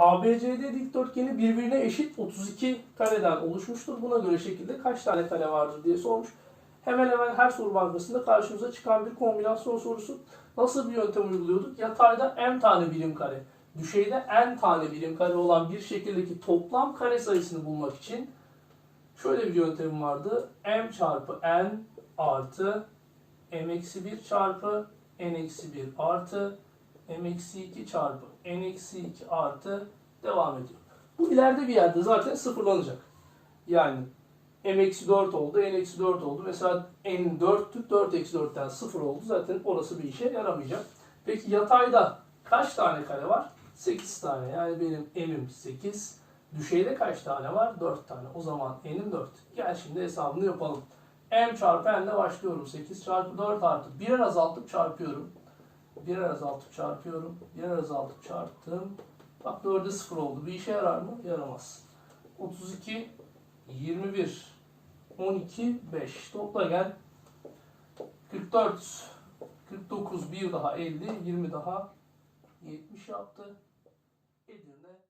ABCD dikdörtgeni birbirine eşit 32 kareden oluşmuştur. Buna göre şekilde kaç tane kare vardır diye sormuş. Hemen hemen her soru bankasında karşımıza çıkan bir kombinasyon sorusu. Nasıl bir yöntem uyguluyorduk? Yatayda m tane birim kare, düşeyde n tane birim kare olan bir şekildeki toplam kare sayısını bulmak için şöyle bir yöntemim vardı. m çarpı n artı m eksi 1 çarpı n eksi 1 artı m eksi 2 çarpı n eksi 2 artı devam ediyor. Bu ileride bir yerde zaten sıfırlanacak. Yani m eksi 4 oldu, n eksi 4 oldu. Mesela n 4'tü, 4 eksi 4'ten 0 oldu. Zaten orası bir işe yaramayacak. Peki yatayda kaç tane kare var? 8 tane. Yani benim m'im 8. Düşeyde kaç tane var? 4 tane. O zaman n'im 4. Gel şimdi hesabını yapalım. m çarpı n'le başlıyorum. 8 çarpı 4 artı. Birer azaltıp çarpıyorum. Birer azaltıp çarpıyorum. Birer azaltıp çarptım. Bak 4'e 0 oldu. Bir işe yarar mı? Yaramaz. 32, 21, 12, 5. Topla gel. 44, 49, 1 daha 50, 20 daha 70 yaptı. Edirne